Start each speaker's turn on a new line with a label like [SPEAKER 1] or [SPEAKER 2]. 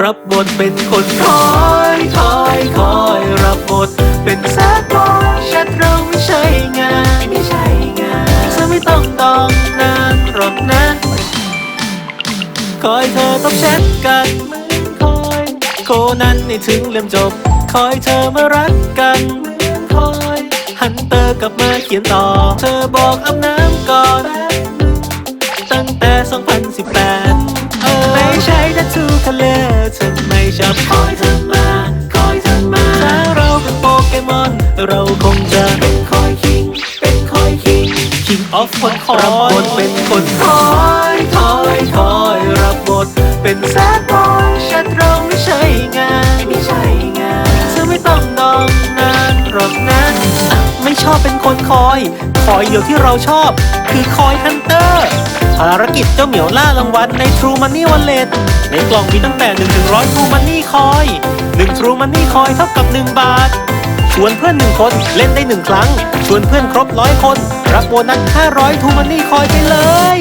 [SPEAKER 1] รับบทเป็นคนคอยคอยคอยรับบทเป็นแซดบอยชัดเราไม่ใช่งานไม่ใช่งานเธอไม่ต้องดองนานหรอกนะคอยเธอต้องแชทกันเหมือนคอยโคนั้นในถึงเล่มจบ คอยเธอมารักกันเหมือนคอยฮันเตอร์กลับมาเขียนต่อ เธอบอกอาบน้ำก่อนตั้งแต่ 2018 เราคงจะเป็นคอยคิง เป็นคอยคิง King of คนคอยรับบทเป็นคนคอยคอยคอยรับบทเป็นแซดบอยชัดเราไม่ใช่งานไม่ใช่งานเธอไม่ต้องนอนนานหรอกนะไม่ชอบเป็นคนคอย คอยเดียวที่เราชอบ คือคอยฮันเตอร์ภารกิจเจ้าเหมียวล่ารางวัลใน True Money Wallet ในกล่องมีตั้งแต่1ถึง100 True Money Coin 1 True Money Coin เท่ากับ 1 บาท ชวนเพื่อนหนึ่งคนเล่นได้หนึ่งครั้ง ชวนเพื่อนครบร้อยคน รับโบนัส500ทูมันนี่คอยไปเลย